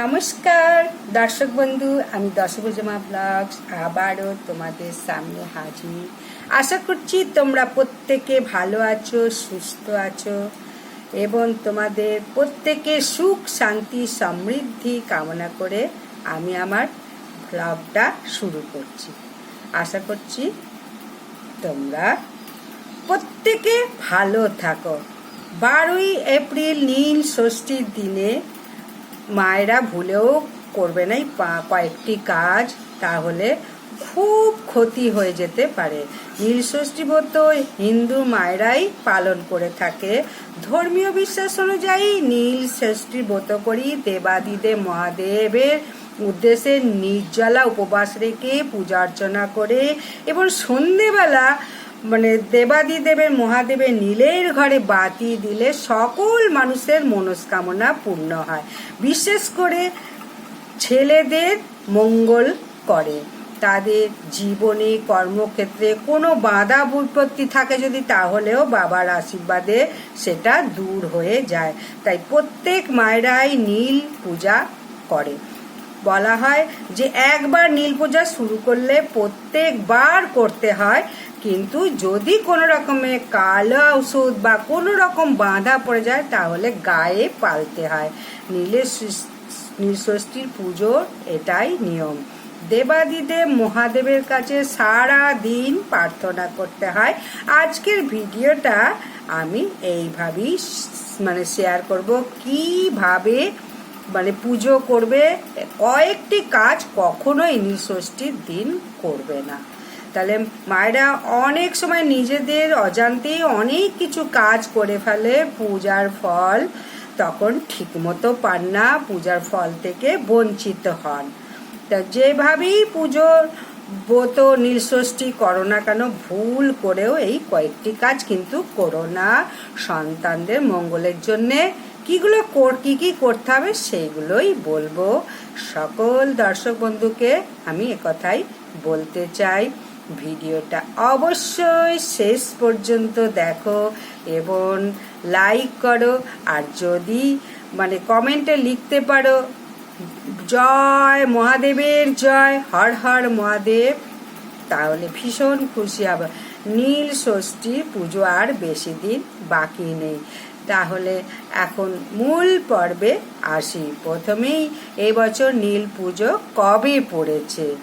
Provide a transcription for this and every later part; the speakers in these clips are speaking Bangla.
নমস্কার, দর্শক বন্ধু, আমি দশভুজমা ব্লগস, আবারও তোমাদের সামনে হাজির। আশা করছি তোমরা প্রত্যেকে ভালো আছো, সুস্থ আছো, এবং তোমাদের প্রত্যেকে সুখ, শান্তি, সমৃদ্ধি কামনা করে আমি আমার ব্লগটা শুরু করছি। আশা করছি তোমরা প্রত্যেকে ভালো থাকো। বারোই এপ্রিল নীল ষষ্ঠীর দিনে মায়েরা ভুলেও করবে না এই পা- কয়েকটি কাজ, তাহলে খুব ক্ষতি হয়ে যেতে পারে। নীলষষ্ঠী ব্রত হিন্দু মায়েরাই পালন করে থাকে। ধর্মীয় বিশ্বাস অনুযায়ী নীল ষষ্ঠী ব্রত করি দেবাদিদেব মহাদেবের উদ্দেশ্যে নির্জলা উপবাস রেখে পূজা অর্চনা করে, এবং সন্ধেবেলা মানে দেবাদিদেবের মহাদেবের নীলের ঘরে বাতি দিলে সকল মানুষের মনস্কামনা পূর্ণ হয়। বিশেষ করে ছেলেদের মঙ্গল করে। তাদের জীবনে কর্মক্ষেত্রে কোনো বাধা বিপত্তি থাকে যদি, তাহলেও বাবার আশীর্বাদে সেটা দূর হয়ে যায়। তাই প্রত্যেক মায়েরাই নীল পূজা করে। বলা হয় যে, একবার নীল পূজা শুরু করলে প্রত্যেকবার করতে হয়। কিন্তু যদি কোনো রকমের কালো ঔষধ বা কোনো রকম বাঁধা পড়ে যায়, তাহলে গায়ে পালতে হয়। নীলের ষষ্- নীল পুজো এটাই নিয়ম। দেবাদিদেব মহাদেবের কাছে সারা দিন প্রার্থনা করতে হয়। আজকের ভিডিওটা আমি এইভাবেই মানে শেয়ার করব। কীভাবে মানে পুজো করবে, কয়েকটি কাজ কখনোই ষষ্ঠীর দিন করবে না। তাহলে মায়েরা অনেক সময় নিজেদের অজান্তেই অনেক কিছু কাজ করে ফেলে, পূজার ফল তখন ঠিকমতো পান না, পূজার ফল থেকে বঞ্চিত হন। তা যেভাবেই পুজোর ব্রত, নীলষষ্ঠী করো না কেন, ভুল করেও এই কয়েকটি কাজ কিন্তু করো না। সন্তানদের মঙ্গলের জন্যে কিগুলো কর, কি কি করতে হবে সেইগুলোই বলব। সকল দর্শক বন্ধুকে আমি একথাই বলতে চাই। ভিডিওটা অবশ্যই শেষ পর্যন্ত দেখো এবং লাইক করো। আর যদি মানে কমেন্টে লিখতে পারো, জয় মহাদেবের জয়, হর হর মহাদেব। তাহলে ভীষণ খুশি হবে। নীল ষষ্ঠী পুজো আর বেশি দিন বাকি নেই। তাহলে এখন মূল পর্বে আসি। প্রথমেই এবছর নীল পুজো কবে পড়েছে?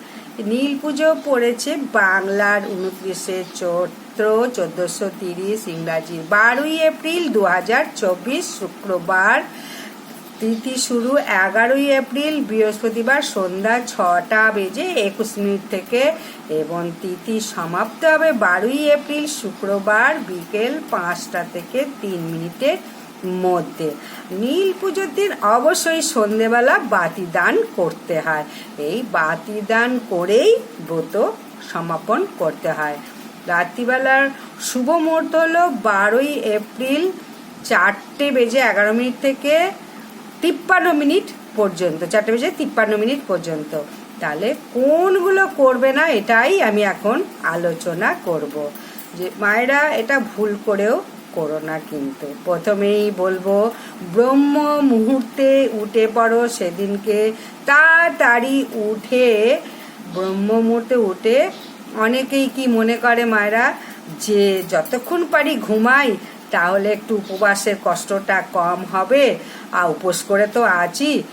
নীল পুজো পড়েছে বাংলার উনত্রিশে চৈত্র চোদ্দশো তিরিশ ইংরাজি বারোই এপ্রিল দু হাজার চব্বিশ, শুক্রবার তিথি শুরু এগারোই এপ্রিল, বৃহস্পতিবার সন্ধ্যা ছটা বেজে একুশ মিনিট থেকে এবং তিথি সমাপ্ত হবে বারোই এপ্রিল, শুক্রবার বিকেল পাঁচটা থেকে তিন মিনিটের মধ্যে। নীল পুজোর দিন অবশ্যই সন্ধেবেলা বাতি দান করতে হয়। এই বাতি দান করেই ব্রত সমাপন করতে হয়। রাত্রিবেলার শুভ মুহূর্ত হলো বারোই এপ্রিল চারটে বেজে এগারো মিনিট থেকে তিপ্পান্ন মিনিট পর্যন্ত, চারটে বেজে তিপ্পান্ন মিনিট পর্যন্ত। তাহলে কোনগুলো করবে না, এটাই আমি এখন আলোচনা করব। যে মায়েরা এটা ভুল করেও করো না কিন্তু। প্রথমেই বলব, ব্রহ্ম মুহূর্তে উঠে পড়ো, সেদিনকে তাড়াতাড়ি উঠে, ব্রহ্ম মুহূর্তে উঠে অনেকেই কি মনে করে মায়েরা? যে যতক্ষণ পারি ঘুমাই, তাহলে একটু উপবাসের কষ্টটা কম হবে। আর উপোস করে তো আছি।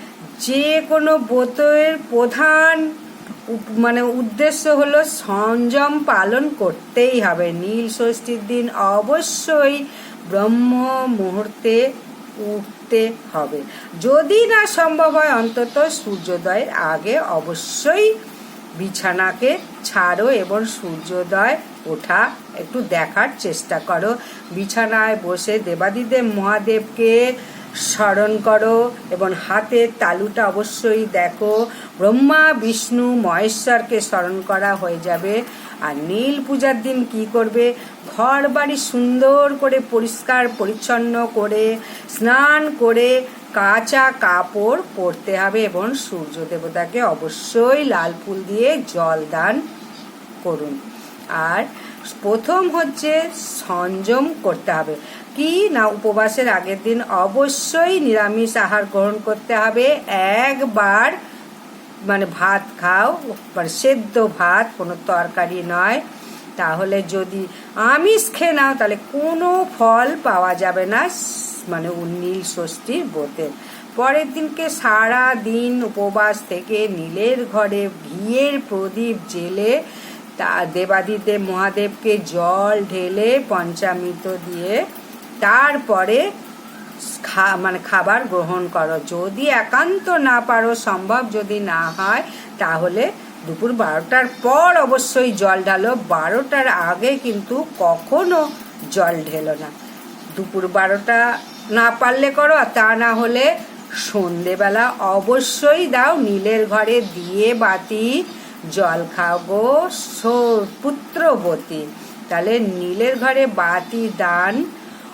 যে কোনো ব্রতের প্রধান মানে উদ্দেশ্য হলো সংযম পালন করতেই হবে। নীল ষষ্ঠীর দিন অবশ্যই ব্রহ্ম মুহূর্তে উঠতে হবে। যদি না সম্ভব হয়, অন্তত সূর্যোদয়ের আগে অবশ্যই বিছানাকে ছাড়ো এবং সূর্যোদয় ওঠা একটু দেখার চেষ্টা করো। বিছানায় বসে দেবাদিদেব মহাদেবকে স্মরণ করো এবং হাতের তালুটা অবশ্যই দেখো। ব্রহ্মা, বিষ্ণু, মহেশ্বরকে স্মরণ করা হয়ে যাবে। আর নীল পূজার দিন কি করবে? ঘর বাড়ি সুন্দর করে পরিষ্কার, পরিচ্ছন্ন করে স্নান করে কাঁচা কাপড় পরতে হবে এবং সূর্য দেবতাকে অবশ্যই লাল ফুল দিয়ে জল দান করুন। আর প্রথম হচ্ছে সংযম করতে হবে। কি? না, উপবাসের আগের দিন অবশ্যই নিরামিষ আহার গ্রহণ করতে হবে। একবার মানে ভাত খাও মানে সেদ্ধ ভাত, কোনো তরকারি নয়। তাহলে যদি আমিষ খেয়ে নাও, তাহলে কোনো ফল পাওয়া যাবে না মানে নীল ষষ্ঠীর ব্রতের পরের দিনকে সারা দিন উপবাস থেকে নীলের ঘরে ঘিয়ের প্রদীপ জেলে তা দেবাদিদেব মহাদেবকে জল ঢেলে পঞ্চামৃত দিয়ে তারপরে খা মানে খাবার গ্রহণ করো। যদি একান্ত না পারো, সম্ভব যদি না হয়, তাহলে দুপুর বারোটার পর অবশ্যই জল ঢালো। বারোটার আগে কিন্তু কখনো জল ঢেলো না। দুপুর বারোটা না পারলে করো, আর তা না হলে সন্ধেবেলা অবশ্যই দাও, নীলের ঘরে দিয়ে বাতি, জল খাও গো পুত্রবতী। তাহলে নীলের ঘরে বাতি, দান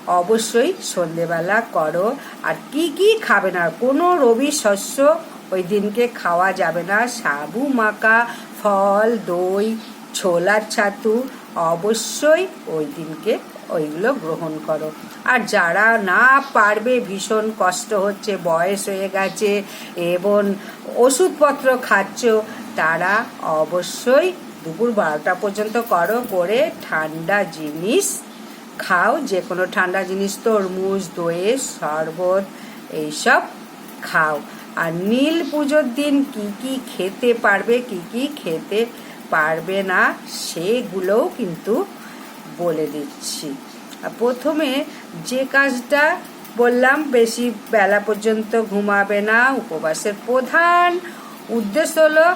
অবশ্যই সন্ধেবেলা করো। আর কি কি খাবে না? কোনো রবি শস্য ওই দিনকে খাওয়া যাবে না। সাবু মাকা ফল, দই, ছোলার ছাতু অবশ্যই ওই দিনকে ওইগুলো গ্রহণ করো। আর যারা না পারবে, ভীষণ কষ্ট হচ্ছে, বয়স হয়ে গেছে, এবং ওষুধপত্র খাচ্ছ, তারা অবশ্যই দুপুর বারোটা পর্যন্ত করো। করে ঠান্ডা জিনিস খাও, যে কোনো ঠান্ডা জিনিস, তরমুজ দইয়ের শরবত, এইসব খাও। আর নীল পুজোর দিন কি কি খেতে পারবে, কি কি খেতে পারবে না, সেগুলোও কিন্তু বলে দিচ্ছি। প্রথমে যে কাজটা বললাম, বেশি বেলা পর্যন্ত ঘুমাবে না, উপবাসের প্রধান উদ্দেশ্য হলো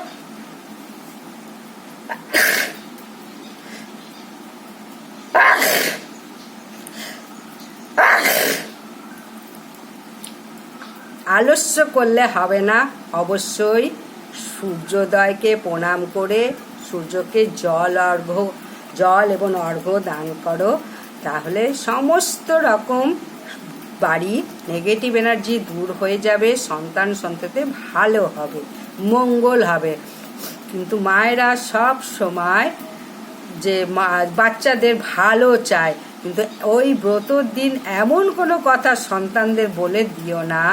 আলস্য করলে হবে না। অবশ্যই সূর্যোদয়কে প্রণাম করে সূর্যকে জল অর্ঘ্য, জল এবং অর্ঘ্য দান করো। তাহলে সমস্ত রকম বাড়ি নেগেটিভ এনার্জি দূর হয়ে যাবে, সন্তান সন্ততি ভালো হবে, মঙ্গল হবে। কিন্তু মায়েরা সব সময় যে বাচ্চাদের ভালো চায়, কিন্তু ওই ব্রতর দিন এমন কোনো কথা সন্তানদের বলে দিও না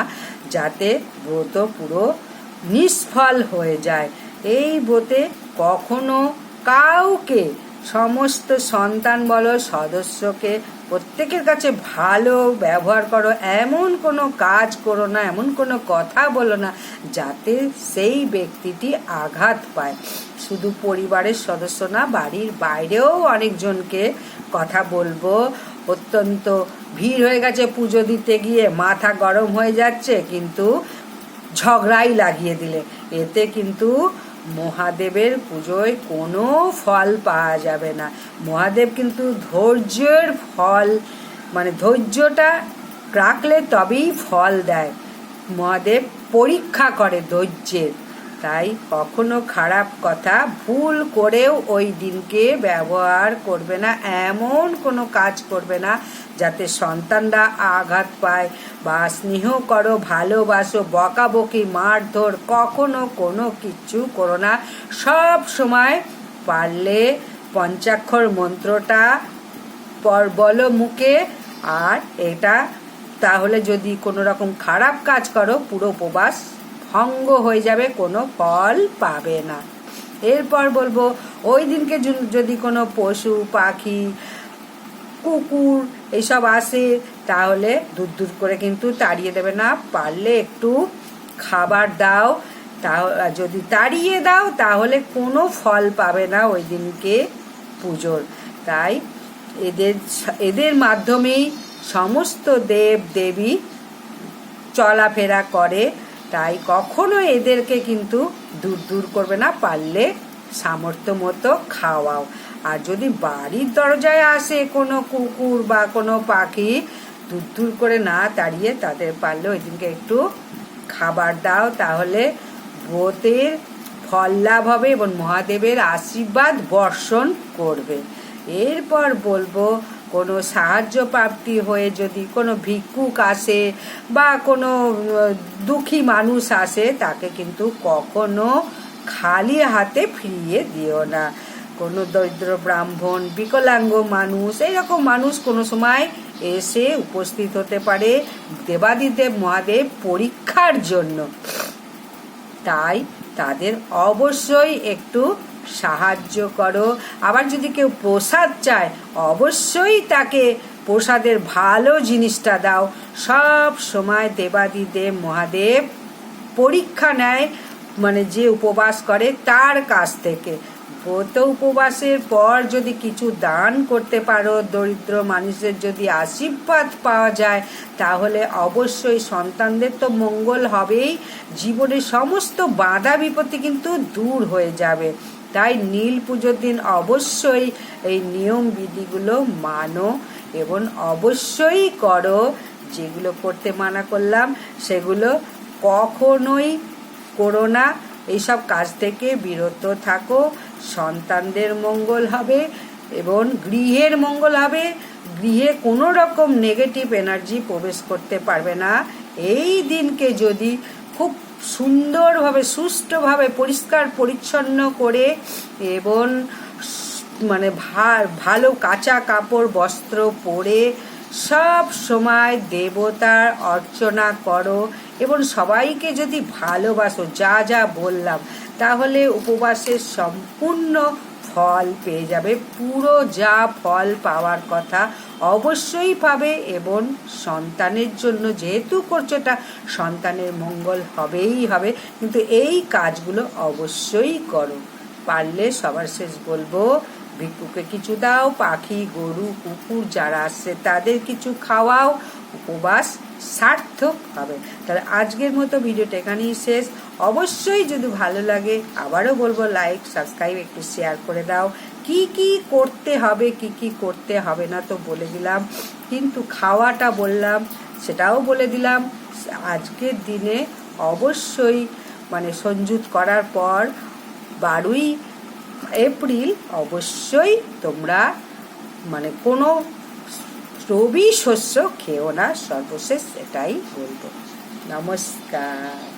যাতে ব্রত পুরো নিষ্ফল হয়ে যায়। এই ব্রতে কখনো কাউকে, সমস্ত সন্তান বলো, সদস্যকে, প্রত্যেকের কাছে ভালো ব্যবহার করো, এমন কোনো কাজ করো না, এমন কোনো কথা বলো না, যাতে সেই ব্যক্তিটি আঘাত পায়। শুধু পরিবারের সদস্য না, বাড়ির বাইরেও অনেকজনকে কথা বলব। অত্যন্ত ভিড় হয়ে গেছে পুজো দিতে গিয়ে, মাথা গরম হয়ে যাচ্ছে, কিন্তু ঝগড়াই লাগিয়ে দিলে। এতে কিন্তু মহাদেবের পুজোয় কোনো ফল পাওয়া যাবে না। মহাদেব কিন্তু ধৈর্যের ফল মানে ধৈর্যটা রাখলে তবেই ফল দেয়। মহাদেব পরীক্ষা করে ধৈর্যের। তাই কখনো খারাপ কথা ভুল করেও ওই দিনকে ব্যবহার করবে না, এমন কোনো কাজ করবে না যাতে সন্তানরা আঘাত পায় বা স্নেহ করো, ভালোবাসো, বকাবকি, মারধর কখনো কোনো কিচ্ছু করো না। সব সময় পারলে পঞ্চাক্ষর মন্ত্রটা পর বলো মুখে। আর এটা তাহলে যদি কোনো রকম খারাপ কাজ করো, পুরো উপবাস ভঙ্গ হয়ে যাবে, কোনো ফল পাবে না। এরপর বলব, ওই দিনকে যদি কোনো পশু, পাখি, কুকুর এইসব আসে, তাহলে দূর দূর করে কিন্তু তাড়িয়ে দেবে না। পারলে একটু খাবার দাও তা যদি তাড়িয়ে দাও, তাহলে কোনো ফল পাবে না ওই দিনকে পুজোর। তাই এদের এদের মাধ্যমেই সমস্ত দেব দেবী চলাফেরা করে। তাই কখনো এদেরকে কিন্তু দূর দূর করবে না, পারলে সামর্থ্য মতো খাওয়াও। আর যদি বাড়ির দরজায় আসে কোনো কুকুর বা কোনো পাখি দূর দূর করে না তাড়িয়ে তাদের পারলে ওই দিনকে একটু খাবার দাও, তাহলে ব্রতের ফল লাভ হবে এবং মহাদেবের আশীর্বাদ বর্ষণ করবে। এরপর বলব কোনো সাহায্য প্রাপ্তি হয়ে যদি কোনো ভিক্ষুক আসে বা কোনো দুঃখী মানুষ আসে, তাকে কিন্তু কখনো খালি হাতে ফিরিয়ে দিও না। কোনো দরিদ্র ব্রাহ্মণ, বিকলাঙ্গ মানুষ, এইরকম মানুষ কোনো সময় এসে উপস্থিত হতে পারে দেবাদিদেব মহাদেব পরীক্ষার জন্য। তাই তাদের অবশ্যই একটু সাহায্য করো। আবার যদি কেউ প্রসাদ চায়, অবশ্যই তাকে প্রসাদের ভালো জিনিসটা দাও। সব সময় দেবাদিদেব মহাদেব পরীক্ষা নেয় মানে যে উপবাস করে তার কাছ থেকে। ব্রত উপবাসের পর যদি কিছু দান করতে পারো, দরিদ্র মানুষের যদি আশীর্বাদ পাওয়া যায়, তাহলে অবশ্যই সন্তানদের তো মঙ্গল হবেই। জীবনের সমস্ত বাধা বিপত্তি কিন্তু দূর হয়ে যাবে। তাই নীল পুজোর দিন অবশ্যই এই নিয়ম বিধিগুলো মানো এবং অবশ্যই করো। যেগুলো করতে মানা করলাম, সেগুলো কখনোই করো না। এইসব কাজ থেকে বিরত থাকো। সন্তানদের মঙ্গল হবে এবং গৃহের মঙ্গল হবে। গৃহে কোনো রকম নেগেটিভ এনার্জি প্রবেশ করতে পারবে না। এই দিনকে যদি খুব সুন্দরভাবে, সুষ্ঠুভাবে, পরিষ্কার, পরিচ্ছন্ন করে এবং মানে ভালো কাঁচা কাপড়, বস্ত্র পরে সব সময় দেবতার অর্চনা করো এবং সবাইকে যদি ভালোবাসো, যা যা বললাম, তাহলে উপবাসের সম্পূর্ণ ফল পেয়ে যাবে। পুরো যা ফল পাওয়ার কথা অবশ্যই পাবে এবং সন্তানের জন্য যেহেতু করছ এটা সন্তানের মঙ্গল হবেই হবে। কিন্তু এই কাজগুলো অবশ্যই করো। পারলে সবার শেষ বলব, ভিক্ষুকে কিছু দাও, পাখি, গরু, কুকুর যারা আসছে তাদের কিছু খাওয়াও। উপবাস সার্থক হবে। তাহলে আজকের মতো ভিডিওটা এখানেই শেষ। অবশ্যই যদি ভালো লাগে, আবারও বলব লাইক সাবস্ক্রাইব একটু শেয়ার করে দাও। কি কি করতে হবে, কি কি করতে হবে না তো বলে দিলাম। কিন্তু খাওয়াটা বললাম, সেটাও বলে দিলাম। আজকের দিনে অবশ্যই মানে সঞ্জুত করার পর বারোই এপ্রিল অবশ্যই তোমরা মানে কোনো রবি শস্য খেও না, সর্বশেষ এটাই বলব। নমস্কার।